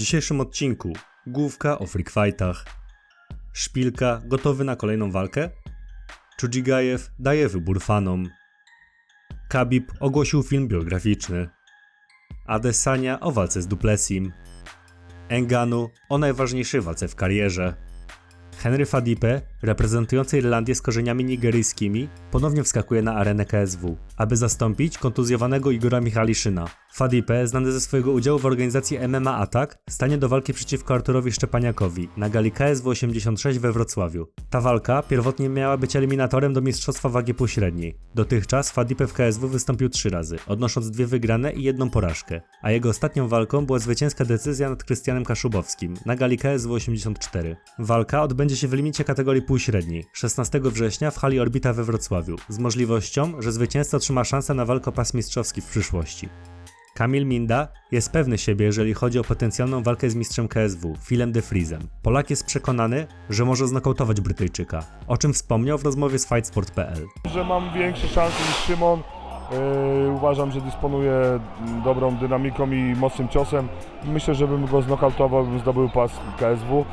dzisiejszym odcinku główka o freak. Szpilka gotowy na kolejną walkę? Chudzigajew daje wybór fanom. Khabib ogłosił film biograficzny. Adesanya o walce z Duplessim. Enganu o najważniejszej walce w karierze. Henry Fadipe, reprezentujący Irlandię z korzeniami nigeryjskimi, ponownie wskakuje na arenę KSW, aby zastąpić kontuzjowanego Igora Michaliszyna. Fadipe, znany ze swojego udziału w organizacji MMA Attack, stanie do walki przeciwko Arturowi Szczepaniakowi na gali KSW 86 we Wrocławiu. Ta walka pierwotnie miała być eliminatorem do mistrzostwa wagi półśredniej. Dotychczas Fadipe w KSW wystąpił trzy razy, odnosząc dwie wygrane i jedną porażkę, a jego ostatnią walką była zwycięska decyzja nad Krystianem Kaszubowskim na gali KSW 84. Walka odbędzie się w limicie kategorii półśredniej 16 września w hali Orbita we Wrocławiu, z możliwością, że zwycięzca otrzyma szansę na walkę o pas mistrzowski w przyszłości. Kamil Minda jest pewny siebie, jeżeli chodzi o potencjalną walkę z mistrzem KSW, Philem de Vriesem. Polak jest przekonany, że może znokautować Brytyjczyka, o czym wspomniał w rozmowie z fightsport.pl. że mam większe szanse niż Szymon. Yy, uważam, że dysponuje dobrą dynamiką i mocnym ciosem. Myślę, że bym go znokautował, bym zdobył pas KSW,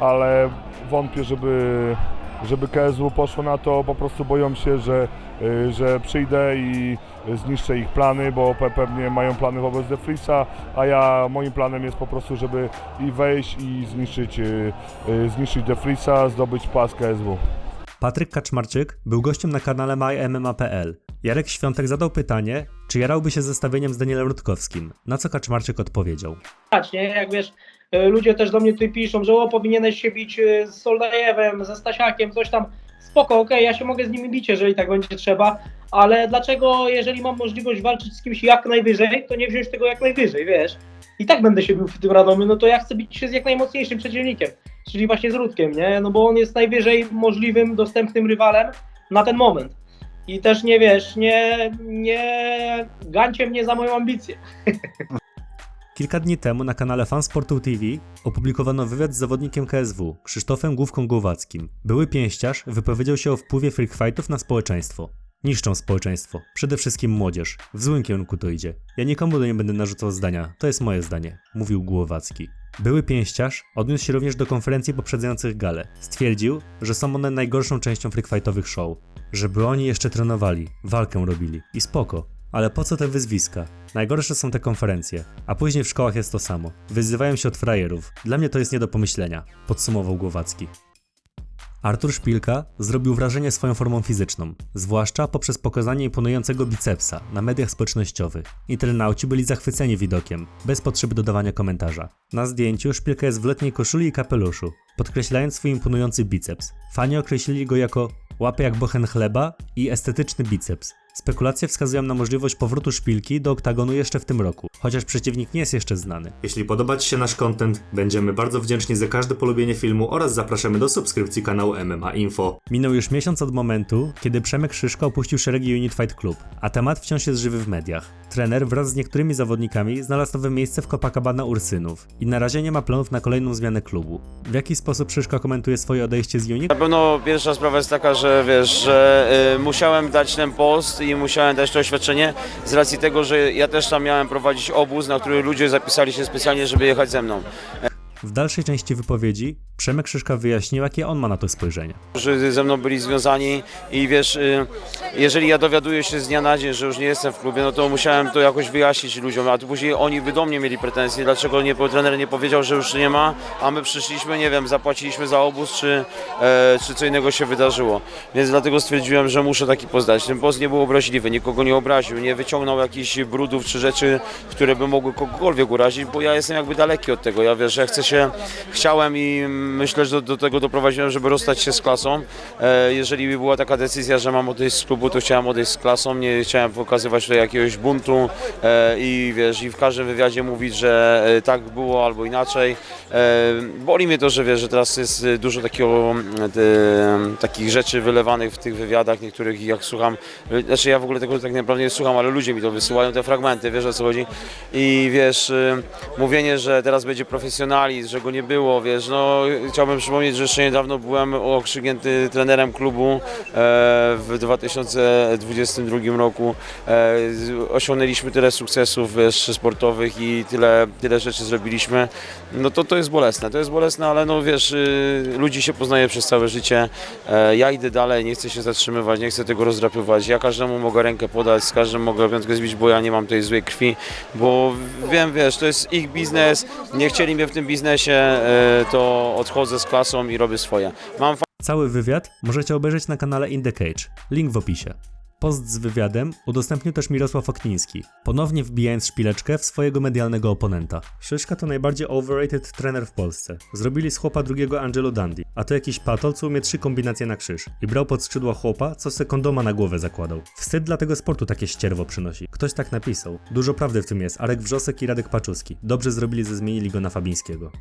ale wątpię, żeby, żeby KSW poszło na to. Po prostu boją się, że, yy, że przyjdę i zniszczę ich plany, bo pe- pewnie mają plany wobec De Vriesa, a ja moim planem jest po prostu, żeby i wejść i zniszczyć, yy, yy, zniszczyć De Vriesa, zdobyć pas KSW. Patryk Kaczmarczyk był gościem na kanale MyMMA.pl. Jarek Świątek zadał pytanie, czy jarałby się zestawieniem z Danielem Rutkowskim, na co Kaczmarczyk odpowiedział. nie? Jak wiesz, ludzie też do mnie tutaj piszą, że o, powinieneś się bić e, z Soldajewem, ze Stasiakiem, coś tam. Spoko, okej, ja się mogę z nimi bić, jeżeli tak będzie trzeba, ale dlaczego, jeżeli mam możliwość walczyć z kimś jak najwyżej, to nie wziąć tego jak najwyżej, wiesz? I tak będę się bił w tym Radomiu, no to ja chcę bić się z jak najmocniejszym przeciwnikiem, czyli właśnie z Rudkiem, nie? No bo on jest najwyżej możliwym, dostępnym rywalem na ten moment. I też nie wiesz, nie, nie gańcie mnie za moją ambicję. Kilka dni temu na kanale Fansportu TV opublikowano wywiad z zawodnikiem KSW, Krzysztofem Główką Głowackim. Były pięściarz wypowiedział się o wpływie freak na społeczeństwo. Niszczą społeczeństwo, przede wszystkim młodzież. W złym kierunku to idzie. Ja nikomu nie będę narzucał zdania, to jest moje zdanie, mówił Głowacki. Były pięściarz odniósł się również do konferencji poprzedzających galę. Stwierdził, że są one najgorszą częścią freak fightowych show. Żeby oni jeszcze trenowali, walkę robili i spoko. Ale po co te wyzwiska? Najgorsze są te konferencje, a później w szkołach jest to samo. Wyzywają się od frajerów. Dla mnie to jest nie do pomyślenia, podsumował Głowacki. Artur Szpilka zrobił wrażenie swoją formą fizyczną, zwłaszcza poprzez pokazanie imponującego bicepsa na mediach społecznościowych. Internauci byli zachwyceni widokiem, bez potrzeby dodawania komentarza. Na zdjęciu Szpilka jest w letniej koszuli i kapeluszu, podkreślając swój imponujący biceps. Fani określili go jako łapę jak bochen chleba i estetyczny biceps. Spekulacje wskazują na możliwość powrotu szpilki do oktagonu jeszcze w tym roku, chociaż przeciwnik nie jest jeszcze znany. Jeśli podoba Ci się nasz content, będziemy bardzo wdzięczni za każde polubienie filmu oraz zapraszamy do subskrypcji kanału MMA Info. Minął już miesiąc od momentu, kiedy Przemek Szyszko opuścił szeregi Unit Fight Club, a temat wciąż jest żywy w mediach. Trener wraz z niektórymi zawodnikami znalazł nowe miejsce w Copacabana Ursynów i na razie nie ma planów na kolejną zmianę klubu. W jaki sposób Szyszko komentuje swoje odejście z Unit? Na pewno pierwsza sprawa jest taka, że wiesz, że y, musiałem dać ten post i musiałem dać to oświadczenie z racji tego, że ja też tam miałem prowadzić obóz, na który ludzie zapisali się specjalnie, żeby jechać ze mną. W dalszej części wypowiedzi Przemek Szyszka wyjaśnił, jakie on ma na to spojrzenie. Że ze mną byli związani i wiesz, y, jeżeli ja dowiaduję się z dnia na dzień, że już nie jestem w klubie, no to musiałem to jakoś wyjaśnić ludziom, a później oni by do mnie mieli pretensje, dlaczego nie, trener nie powiedział, że już nie ma, a my przyszliśmy, nie wiem, zapłaciliśmy za obóz, czy, e, czy co innego się wydarzyło. Więc dlatego stwierdziłem, że muszę taki post dać. Ten post nie był obraźliwy, nikogo nie obraził, nie wyciągnął jakichś brudów czy rzeczy, które by mogły kogokolwiek urazić, bo ja jestem jakby daleki od tego. Ja wiesz, że chcę się, chciałem i myślę, że do, do tego doprowadziłem, żeby rozstać się z klasą. E, jeżeli by była taka decyzja, że mam odejść z klubu, to chciałem odejść z klasą, nie chciałem pokazywać tutaj jakiegoś buntu e, i wiesz, i w każdym wywiadzie mówić, że e, tak było albo inaczej. Boli mnie to, że wiesz, że teraz jest dużo takiego, takich rzeczy wylewanych w tych wywiadach niektórych jak słucham, znaczy ja w ogóle tego tak naprawdę nie słucham, ale ludzie mi to wysyłają, te fragmenty, wiesz o co chodzi i wiesz, mówienie, że teraz będzie profesjonalizm, że go nie było, wiesz, no chciałbym przypomnieć, że jeszcze niedawno byłem okrzygnięty trenerem klubu e, w 2022 roku. E, osiągnęliśmy tyle sukcesów, wiesz, sportowych i tyle, tyle rzeczy zrobiliśmy. No to to jest bolesne, to jest bolesne, ale no wiesz, y, ludzi się poznaje przez całe życie. E, ja idę dalej, nie chcę się zatrzymywać, nie chcę tego rozdrapywać. Ja każdemu mogę rękę podać, z każdym mogę piątkę zbić, bo ja nie mam tej złej krwi, bo wiem, wiesz, to jest ich biznes, nie chcieli mnie w tym biznesie, e, to odchodzę z klasą i robię swoje. Mam Cały wywiad możecie obejrzeć na kanale In The Cage, link w opisie. Post z wywiadem udostępnił też Mirosław Okniński, ponownie wbijając szpileczkę w swojego medialnego oponenta. Szyszka to najbardziej overrated trener w Polsce. Zrobili z chłopa drugiego Angelo Dandy, a to jakiś patol, co umie trzy kombinacje na krzyż i brał pod skrzydła chłopa, co se kondoma na głowę zakładał. Wstyd dla tego sportu takie ścierwo przynosi. Ktoś tak napisał. Dużo prawdy w tym jest, Arek Wrzosek i Radek Paczuski. Dobrze zrobili, że zmienili go na Fabińskiego.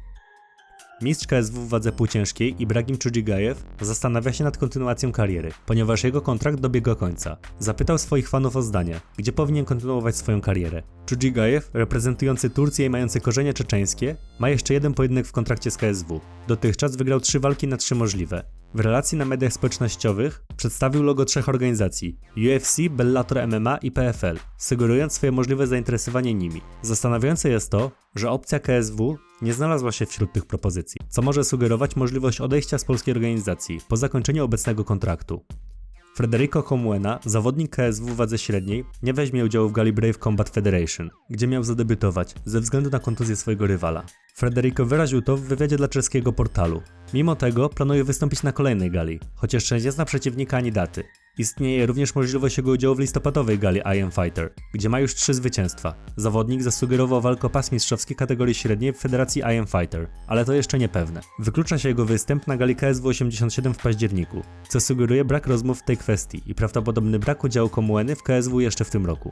Mistrz KSW w wadze półciężkiej Ibrahim Czudzigajew zastanawia się nad kontynuacją kariery, ponieważ jego kontrakt dobiega końca. Zapytał swoich fanów o zdanie, gdzie powinien kontynuować swoją karierę. Czudzigajew, reprezentujący Turcję i mający korzenie czeczeńskie, ma jeszcze jeden pojedynek w kontrakcie z KSW. Dotychczas wygrał trzy walki na trzy możliwe. W relacji na mediach społecznościowych przedstawił logo trzech organizacji UFC, Bellator MMA i PFL, sugerując swoje możliwe zainteresowanie nimi. Zastanawiające jest to, że opcja KSW nie znalazła się wśród tych propozycji, co może sugerować możliwość odejścia z polskiej organizacji po zakończeniu obecnego kontraktu. Federico Comuena, zawodnik KSW wadze średniej, nie weźmie udziału w gali Brave Combat Federation, gdzie miał zadebiutować ze względu na kontuzję swojego rywala. Federico wyraził to w wywiadzie dla czeskiego portalu. Mimo tego planuje wystąpić na kolejnej gali, jeszcze nie zna przeciwnika ani daty. Istnieje również możliwość jego udziału w listopadowej gali I Am Fighter, gdzie ma już trzy zwycięstwa. Zawodnik zasugerował walkę pas mistrzowski kategorii średniej w Federacji I Am Fighter, ale to jeszcze niepewne. Wyklucza się jego występ na gali KSW 87 w październiku, co sugeruje brak rozmów w tej kwestii i prawdopodobny brak udziału Komueny w KSW jeszcze w tym roku.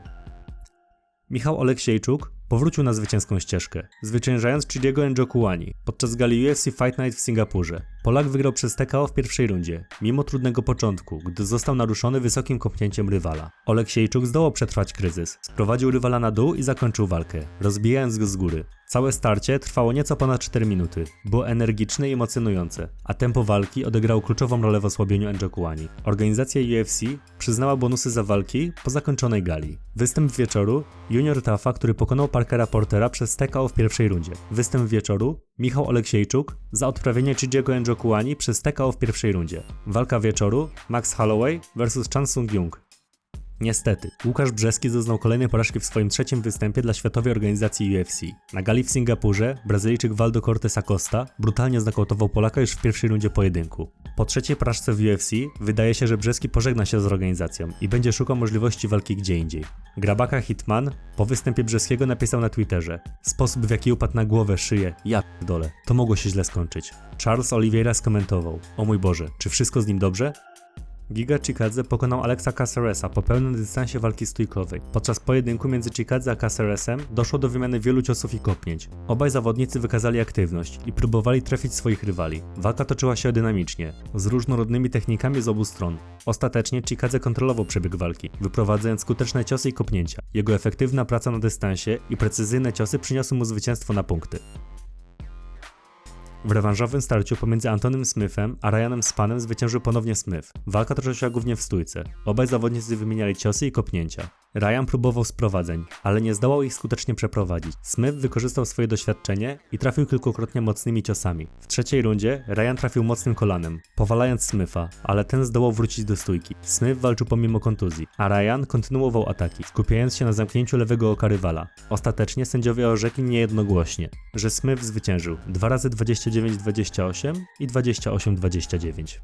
Michał Oleksiejczuk powrócił na zwycięską ścieżkę, zwyciężając Chidiego Njokuani podczas gali UFC Fight Night w Singapurze. Polak wygrał przez TKO w pierwszej rundzie, mimo trudnego początku, gdy został naruszony wysokim kopnięciem rywala. Oleksiejczuk zdołał przetrwać kryzys, sprowadził rywala na dół i zakończył walkę, rozbijając go z góry. Całe starcie trwało nieco ponad 4 minuty. Było energiczne i emocjonujące, a tempo walki odegrało kluczową rolę w osłabieniu Njokuani. Organizacja UFC przyznała bonusy za walki po zakończonej gali. Występ wieczoru Junior Tafa, który pokonał Parkera Portera przez TKO w pierwszej rundzie. Występ wieczoru Michał Oleksiejczuk za odprawienie Chidiego Njokuani przez TKO w pierwszej rundzie. Walka wieczoru Max Holloway vs Chan Sung Jung. Niestety, Łukasz Brzeski doznał kolejnej porażki w swoim trzecim występie dla światowej organizacji UFC. Na gali w Singapurze Brazylijczyk Waldo Cortes Acosta brutalnie znokautował Polaka już w pierwszej rundzie pojedynku. Po trzeciej porażce w UFC wydaje się, że Brzeski pożegna się z organizacją i będzie szukał możliwości walki gdzie indziej. Grabaka Hitman po występie Brzeskiego napisał na Twitterze Sposób w jaki upadł na głowę, szyję, ja dole. To mogło się źle skończyć. Charles Oliveira skomentował O mój Boże, czy wszystko z nim dobrze? Giga Chikadze pokonał Alexa Caceresa po pełnym dystansie walki stójkowej. Podczas pojedynku między Chikadze a Caceresem doszło do wymiany wielu ciosów i kopnięć. Obaj zawodnicy wykazali aktywność i próbowali trafić swoich rywali. Walka toczyła się dynamicznie, z różnorodnymi technikami z obu stron. Ostatecznie Chikadze kontrolował przebieg walki, wyprowadzając skuteczne ciosy i kopnięcia. Jego efektywna praca na dystansie i precyzyjne ciosy przyniosły mu zwycięstwo na punkty. W rewanżowym starciu pomiędzy Antonym Smithem a Ryanem Spanem zwyciężył ponownie Smith. Walka toczyła się głównie w stójce. Obaj zawodnicy wymieniali ciosy i kopnięcia. Ryan próbował sprowadzeń, ale nie zdołał ich skutecznie przeprowadzić. Smith wykorzystał swoje doświadczenie i trafił kilkukrotnie mocnymi ciosami. W trzeciej rundzie Ryan trafił mocnym kolanem, powalając Smitha, ale ten zdołał wrócić do stójki. Smith walczył pomimo kontuzji, a Ryan kontynuował ataki, skupiając się na zamknięciu lewego oka rywala. Ostatecznie sędziowie orzekli niejednogłośnie, że Smith zwyciężył dwa razy 29-28 i 28-29.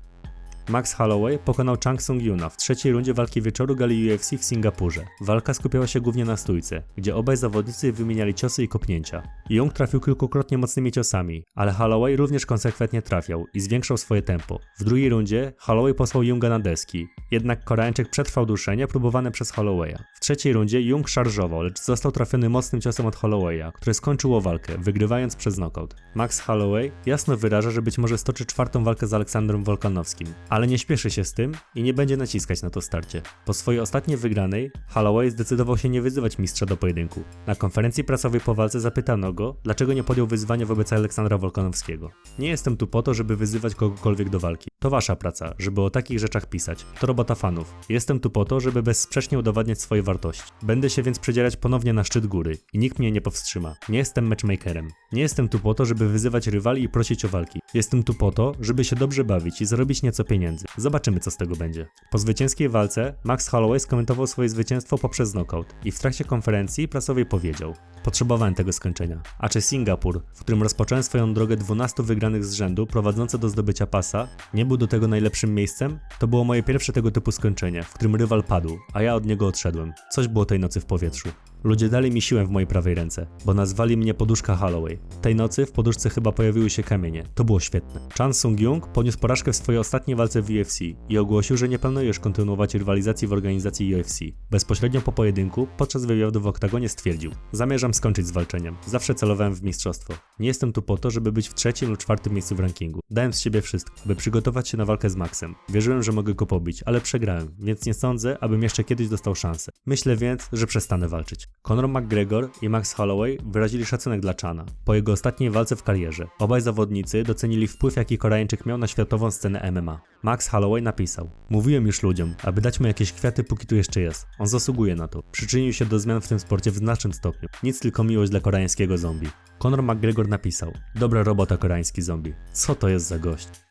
Max Holloway pokonał Chang Sung Yuna w trzeciej rundzie walki wieczoru gali UFC w Singapurze. Walka skupiała się głównie na stójce, gdzie obaj zawodnicy wymieniali ciosy i kopnięcia. Jung trafił kilkukrotnie mocnymi ciosami, ale Holloway również konsekwentnie trafiał i zwiększał swoje tempo. W drugiej rundzie Holloway posłał Junga na deski, jednak Koreańczyk przetrwał duszenie próbowane przez Hollowaya. W trzeciej rundzie Jung szarżował, lecz został trafiony mocnym ciosem od Hollowaya, które skończyło walkę, wygrywając przez knockout. Max Holloway jasno wyraża, że być może stoczy czwartą walkę z Aleksandrem Wolkanowskim, ale ale nie śpieszy się z tym i nie będzie naciskać na to starcie. Po swojej ostatniej wygranej, Holloway zdecydował się nie wyzywać mistrza do pojedynku. Na konferencji prasowej po walce zapytano go, dlaczego nie podjął wyzwania wobec Aleksandra Wolkanowskiego. Nie jestem tu po to, żeby wyzywać kogokolwiek do walki. To wasza praca, żeby o takich rzeczach pisać. To robota fanów. Jestem tu po to, żeby bezsprzecznie udowadniać swoje wartości. Będę się więc przedzierać ponownie na szczyt góry i nikt mnie nie powstrzyma. Nie jestem matchmakerem. Nie jestem tu po to, żeby wyzywać rywali i prosić o walki. Jestem tu po to, żeby się dobrze bawić i zarobić nieco pieniędzy. Zobaczymy, co z tego będzie. Po zwycięskiej walce Max Holloway skomentował swoje zwycięstwo poprzez knockout i w trakcie konferencji prasowej powiedział: Potrzebowałem tego skończenia. A czy Singapur, w którym rozpocząłem swoją drogę 12 wygranych z rzędu, prowadzące do zdobycia pasa, nie był do tego najlepszym miejscem? To było moje pierwsze tego typu skończenie, w którym rywal padł, a ja od niego odszedłem. Coś było tej nocy w powietrzu. Ludzie dali mi siłę w mojej prawej ręce, bo nazwali mnie poduszka Holloway. Tej nocy w poduszce chyba pojawiły się kamienie. To było świetne. Chan Sung-jung poniósł porażkę w swojej ostatniej walce w UFC i ogłosił, że nie planuje już kontynuować rywalizacji w organizacji UFC. Bezpośrednio po pojedynku, podczas wywiadu w oktagonie stwierdził: Zamierzam skończyć z walczeniem. Zawsze celowałem w mistrzostwo. Nie jestem tu po to, żeby być w trzecim lub czwartym miejscu w rankingu. Dałem z siebie wszystko, by przygotować się na walkę z Maxem. Wierzyłem, że mogę go pobić, ale przegrałem, więc nie sądzę, abym jeszcze kiedyś dostał szansę. Myślę więc, że przestanę walczyć. Conor McGregor i Max Holloway wyrazili szacunek dla Chana po jego ostatniej walce w karierze. Obaj zawodnicy docenili wpływ, jaki Koreańczyk miał na światową scenę MMA. Max Holloway napisał: Mówiłem już ludziom, aby dać mu jakieś kwiaty, póki tu jeszcze jest. On zasługuje na to. Przyczynił się do zmian w tym sporcie w znacznym stopniu. Nic tylko miłość dla koreańskiego zombie. Conor McGregor napisał: Dobra robota, koreański zombie. Co to jest za gość?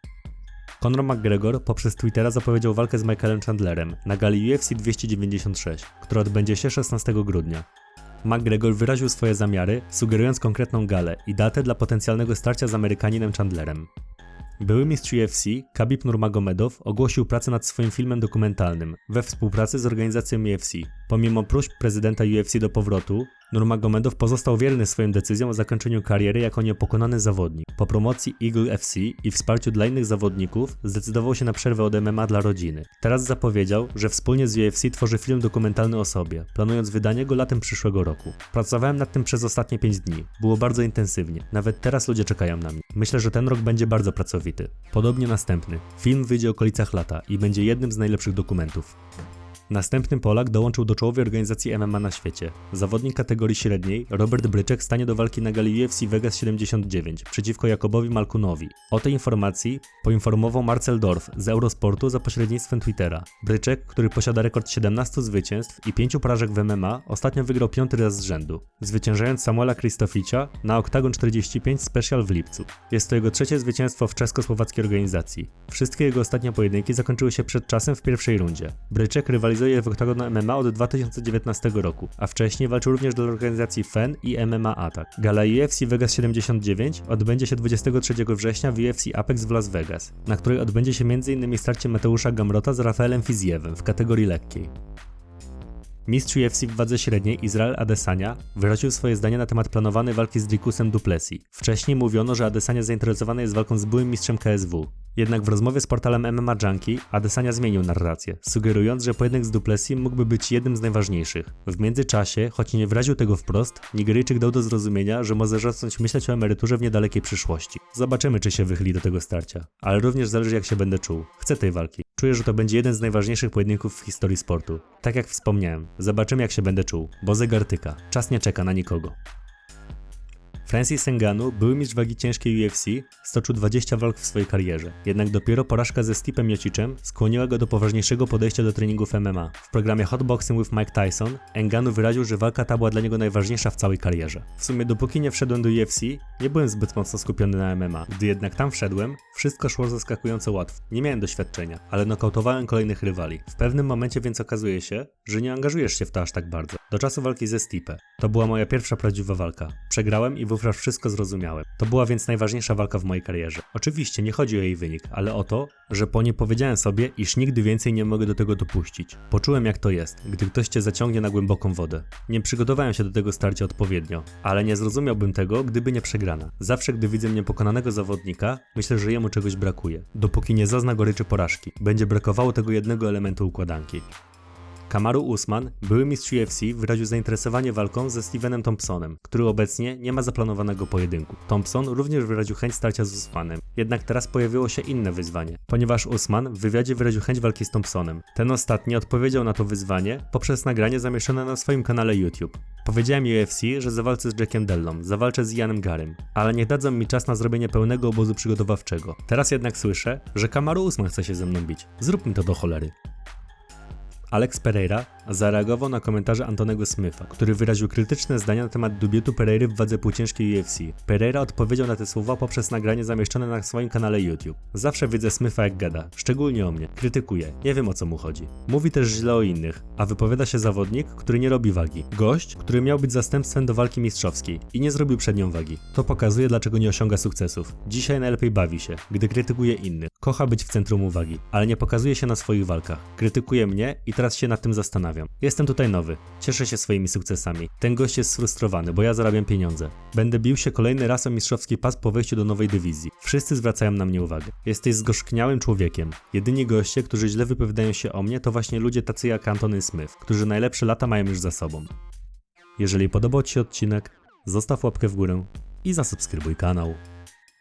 Conor McGregor poprzez Twittera zapowiedział walkę z Michaelem Chandlerem na gali UFC 296, która odbędzie się 16 grudnia. McGregor wyraził swoje zamiary, sugerując konkretną galę i datę dla potencjalnego starcia z Amerykaninem Chandlerem. Były mistrz UFC, Khabib Nurmagomedow, ogłosił pracę nad swoim filmem dokumentalnym we współpracy z organizacją UFC. Pomimo próśb prezydenta UFC do powrotu, Nurmagomedow pozostał wierny swoim decyzjom o zakończeniu kariery jako niepokonany zawodnik. Po promocji Eagle FC i wsparciu dla innych zawodników zdecydował się na przerwę od MMA dla rodziny. Teraz zapowiedział, że wspólnie z UFC tworzy film dokumentalny o sobie, planując wydanie go latem przyszłego roku. Pracowałem nad tym przez ostatnie 5 dni. Było bardzo intensywnie. Nawet teraz ludzie czekają na mnie. Myślę, że ten rok będzie bardzo pracowity. Podobnie następny. Film wyjdzie w okolicach lata i będzie jednym z najlepszych dokumentów. Następny Polak dołączył do czołowej organizacji MMA na świecie. Zawodnik kategorii średniej, Robert Bryczek stanie do walki na gali UFC Vegas 79 przeciwko Jakobowi Malkunowi. O tej informacji poinformował Marcel Dorf z Eurosportu za pośrednictwem Twittera. Bryczek, który posiada rekord 17 zwycięstw i 5 porażek w MMA, ostatnio wygrał piąty raz z rzędu, zwyciężając Samuela Kristoficia na Octagon 45 Special w lipcu. Jest to jego trzecie zwycięstwo w czesko-słowackiej organizacji. Wszystkie jego ostatnie pojedynki zakończyły się przed czasem w pierwszej rundzie. Bryczek rywalizuje w Octagon MMA od 2019 roku, a wcześniej walczył również dla organizacji FEN i MMA Attack. Gala UFC Vegas 79 odbędzie się 23 września w UFC Apex w Las Vegas, na której odbędzie się m.in. starcie Mateusza Gamrota z Rafaelem Fizjewem w kategorii lekkiej. Mistrz UFC w wadze średniej Izrael Adesanya wyraził swoje zdanie na temat planowanej walki z Dricusem Duplessis. Wcześniej mówiono, że Adesanya zainteresowany jest walką z byłym mistrzem KSW. Jednak w rozmowie z portalem MMA Junkie Adesanya zmienił narrację, sugerując, że pojedynek z Duplessis mógłby być jednym z najważniejszych. W międzyczasie, choć nie wyraził tego wprost, Nigeryjczyk dał do zrozumienia, że może zacząć myśleć o emeryturze w niedalekiej przyszłości. Zobaczymy, czy się wychyli do tego starcia. Ale również zależy, jak się będę czuł. Chcę tej walki. Czuję, że to będzie jeden z najważniejszych pojedynków w historii sportu. Tak jak wspomniałem, zobaczymy jak się będę czuł, bo zegar tyka. Czas nie czeka na nikogo. Francis Ngannou, były mistrz wagi ciężkiej UFC, stoczył 20 walk w swojej karierze. Jednak dopiero porażka ze Stipem Miocicem skłoniła go do poważniejszego podejścia do treningów MMA. W programie Hot Boxing with Mike Tyson, Ngannou wyraził, że walka ta była dla niego najważniejsza w całej karierze. W sumie dopóki nie wszedłem do UFC, nie byłem zbyt mocno skupiony na MMA. Gdy jednak tam wszedłem, wszystko szło zaskakująco łatwo. Nie miałem doświadczenia, ale nokautowałem kolejnych rywali. W pewnym momencie więc okazuje się, że nie angażujesz się w to aż tak bardzo. Do czasu walki ze Stipe. To była moja pierwsza prawdziwa walka. Przegrałem i wówczas wszystko zrozumiałem. To była więc najważniejsza walka w mojej karierze. Oczywiście nie chodzi o jej wynik, ale o to, że po nie powiedziałem sobie, iż nigdy więcej nie mogę do tego dopuścić. Poczułem jak to jest, gdy ktoś cię zaciągnie na głęboką wodę. Nie przygotowałem się do tego starcia odpowiednio, ale nie zrozumiałbym tego, gdyby nie przegrana. Zawsze gdy widzę niepokonanego zawodnika, myślę, że jemu czegoś brakuje. Dopóki nie zazna goryczy porażki, będzie brakowało tego jednego elementu układanki. Kamaru Usman, były mistrz UFC, wyraził zainteresowanie walką ze Stevenem Thompsonem, który obecnie nie ma zaplanowanego pojedynku. Thompson również wyraził chęć starcia z Usmanem. Jednak teraz pojawiło się inne wyzwanie, ponieważ Usman w wywiadzie wyraził chęć walki z Thompsonem. Ten ostatni odpowiedział na to wyzwanie poprzez nagranie zamieszczone na swoim kanale YouTube. Powiedziałem UFC, że zawalczę z Jackiem Dellą, zawalczę z Janem Garym, ale nie dadzą mi czas na zrobienie pełnego obozu przygotowawczego. Teraz jednak słyszę, że Kamaru Usman chce się ze mną bić. Zrób mi to do cholery. Alex Pereira zareagował na komentarze Antonego Smitha, który wyraził krytyczne zdania na temat dubietu Pereiry w wadze półciężkiej UFC. Pereira odpowiedział na te słowa poprzez nagranie zamieszczone na swoim kanale YouTube. Zawsze widzę Smitha jak gada, szczególnie o mnie. Krytykuje, nie wiem o co mu chodzi. Mówi też źle o innych, a wypowiada się zawodnik, który nie robi wagi. Gość, który miał być zastępstwem do walki mistrzowskiej i nie zrobił przed nią wagi. To pokazuje dlaczego nie osiąga sukcesów. Dzisiaj najlepiej bawi się, gdy krytykuje innych. Kocha być w centrum uwagi, ale nie pokazuje się na swoich walkach. Krytykuje mnie i teraz się nad tym zastanawiam. Jestem tutaj nowy, cieszę się swoimi sukcesami. Ten gość jest sfrustrowany, bo ja zarabiam pieniądze. Będę bił się kolejny raz o mistrzowski pas po wejściu do nowej dywizji. Wszyscy zwracają na mnie uwagę. Jesteś zgorzkniałym człowiekiem. Jedyni goście, którzy źle wypowiadają się o mnie, to właśnie ludzie tacy jak Antony Smith, którzy najlepsze lata mają już za sobą. Jeżeli podobał Ci się odcinek, zostaw łapkę w górę i zasubskrybuj kanał.